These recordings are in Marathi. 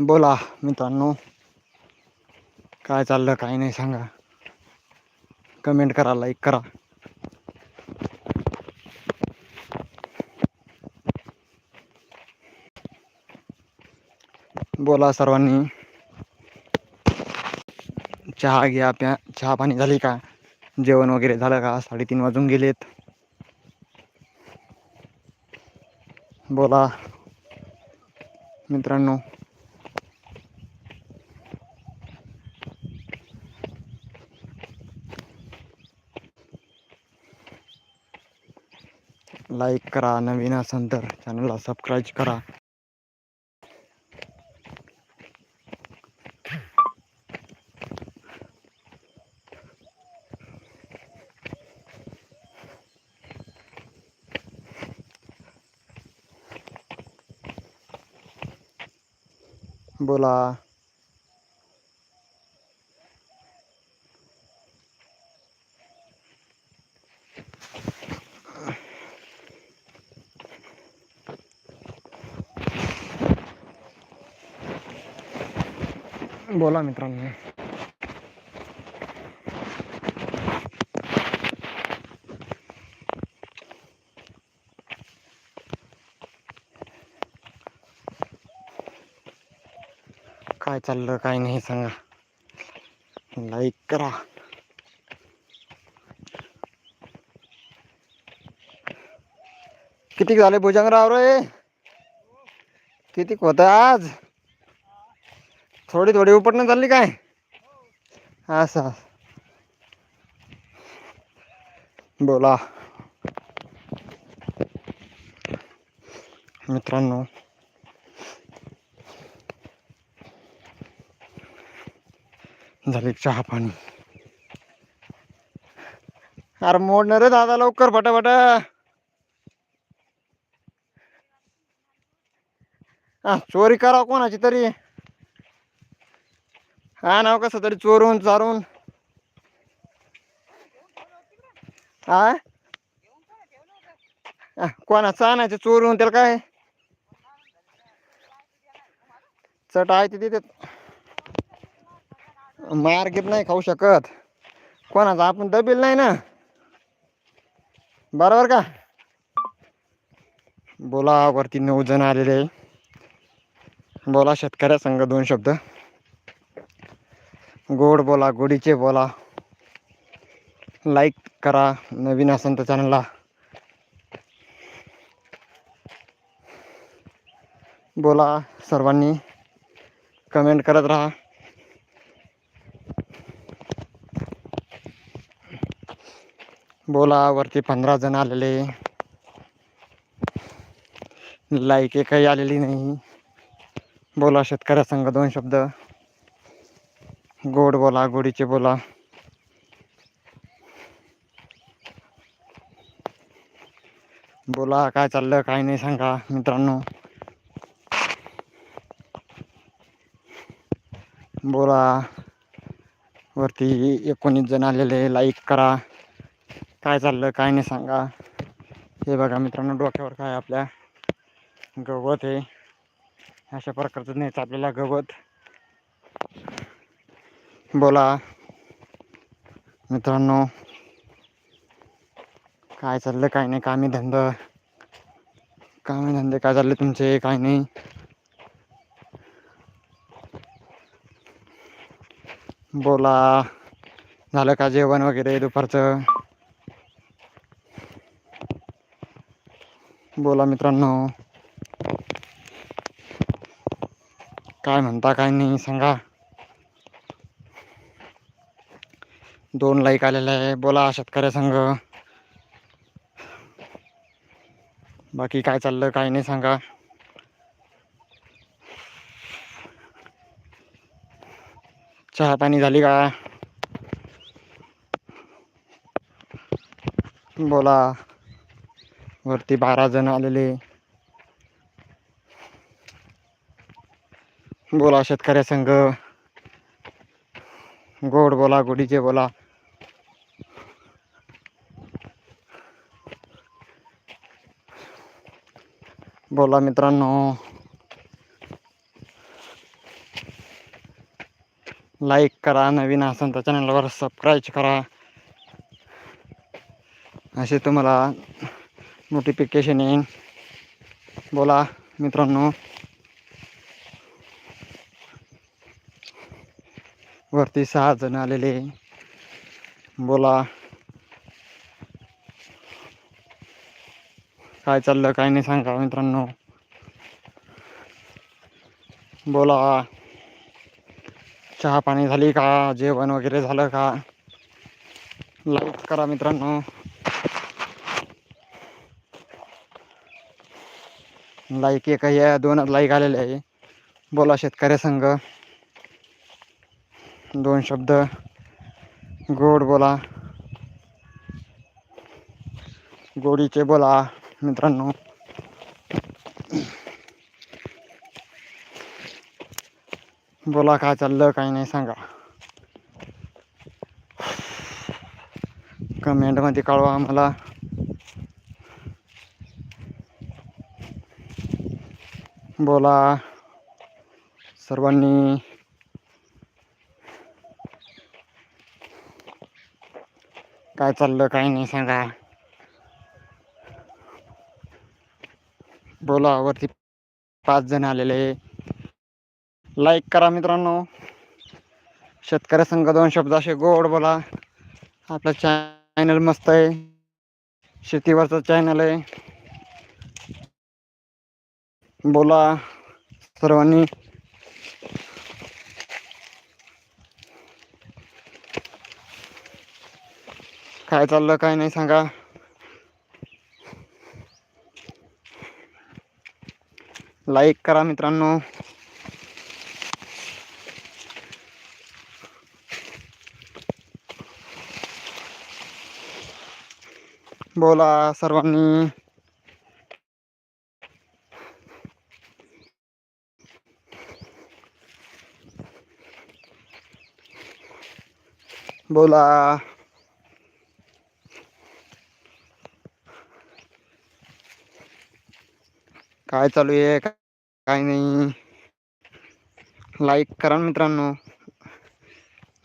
बोला मित्रांनो काय चाललं काय नाही सांगा. कमेंट करा लाईक करा. बोला सर्वांनी. चहा घ्या प्या चहा पाणी झाली का? जेवण वगैरे झालं का? साडेतीन वाजून गेलेत. बोला मित्रांनो. लाईक करा नवीन असाल तर चॅनलला सबस्क्राईब करा. बोला. बोला मित्रांनो. काय चाललं, काय नाही सांगा. लाईक करा. किती भुजंगराव रे? किती होत आज? थोडी थोडी उपटणं चालली काय? असं बोला. मित्रांनो. झाली चहा पाणी. अरे मोडणार रे दादा लवकर फटाफट. हा चोरी करा कोणाची तरी. हा नाव कसं तरी चोरून चारून. हा? कोणाचं आणायचं चोरून त्याला काय? चट आहे ते तिथे. मार्केट नाही खाऊ शकत. कोणाचा आपण दबील नाही ना. बरोबर का? बोला वरती नऊ जण आलेले. बोला शेतकऱ्या संघ दोन शब्द. गोड बोला गोडीचे बोला. लाईक करा नवीन असेल तर चॅनलला बोला सर्वांनी. कमेंट करत राहा. बोला वरती पंधरा जण आलेले. लाईक एकही आलेली नाही. बोला शेतकऱ्या संघ दोन शब्द. गोड बोला गोडीचे बोला. बोला काय चाललं काय नाही सांगा मित्रांनो. बोला. वरती एकोणीस जण आलेले लाईक करा. काय चाललं काय नाही सांगा. हे बघा मित्रांनो डोक्यावर काय आपल्या? गवत आहे. अशा प्रकारचं नाही आपल्याला गवत. बोला. मित्रांनो काय चाललं काय नाही कामी धंदा. कामी धंदे काय चालले तुमचे काय नाही. बोला. झालं का जेवण वगैरे दुपारचं? बोला मित्रांनो. काय म्हणता काय नाही सांगा. दोन लाईक आलेले आहे. बोला शेतकऱ्या संघ बाकी काय चाललं काय नाही सांगा. चहा पाणी झाली का? बोला. वरती बारा जण आलेले. बोला शेतकऱ्या संघ गोड बोला गोडीचे बोला. बोला मित्रांनो. लाईक करा नवीन असन तर चॅनलवर सबस्क्राईब करा. असे तुम्हाला नोटिफिकेशन येईन. बोला मित्रांनो. वरती सहा जण आलेले. बोला. काय चाललं काय नाही सांगा मित्रांनो. बोला. चहा पाणी झाली का? जेवण वगैरे झालं का? लाईक करा मित्रांनो. लाईक एक आहे दोनच लाईक आलेले आहे. बोला शेतकरी संघ. दोन शब्द. गोड बोला. गोडीचे बोला. मित्रांनो. बोला काय चाललं काही नाही सांगा. कमेंटमध्ये कळवा आम्हाला. बोला सर्वांनी. काय चाललं काही नाही सांगा. बोला पाच जण आलेले लाईक करा मित्रांनो. शेतकरी संघ दोन शब्द असे गोड बोला. आपलं चॅनल मस्त आहे. शेतीवरचं चॅनल आहे. बोला सर्वांनी. काय चाललं काय नाही सांगा. लाईक करा मित्रांनो. बोला सर्वांनी. बोला. काय चालू आहे? काय नाही. लाईक करा मित्रांनो.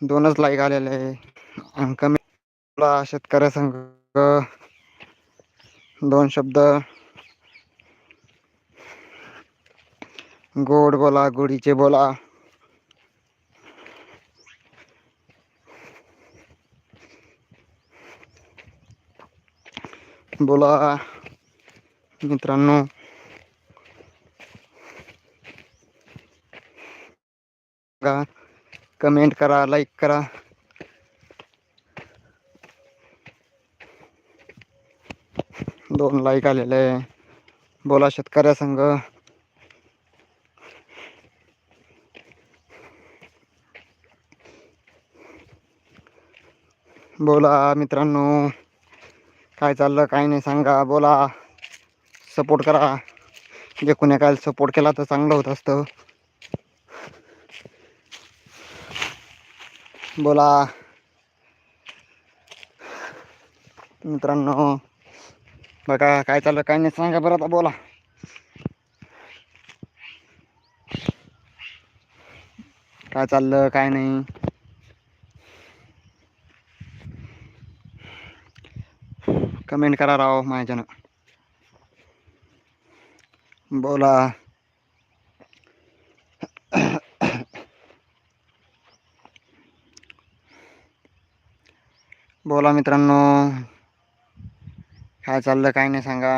दोनच लाईक आलेले आहे. आणि कमी शेतकऱ्या संघ दोन शब्द. गोड बोला गोडीचे बोला. बोला मित्रांनो. करा कमेंट करा लाईक करा. दोन लाईक आलेले आहे. बोला शेतकऱ्या संघ बोला मित्रांनो काय चाललं काय नाही सांगा बोला. सपोर्ट करा. जे कुण्या काय सपोर्ट केला तर चांगलं होत असतं. बोला. मित्रांनो बघा काय चाललं काय नाही सांगा बरं आता बोला. काय चाललं काय नाही? कमेंट करा राव माझ्यानं. बोला. बोला मित्रांनो. काय चाललं काय नाही सांगा.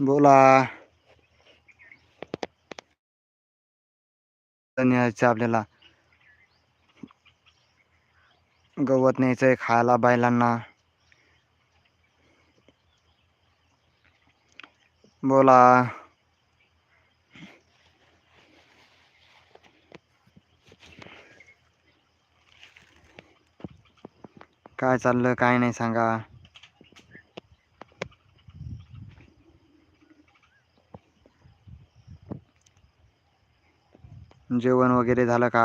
बोला. न्यायचं आपल्याला. गवत न्यायचंय खायला बैलांना बोला काय चाललं काय नाही सांगा. जेवण वगैरे झालं का?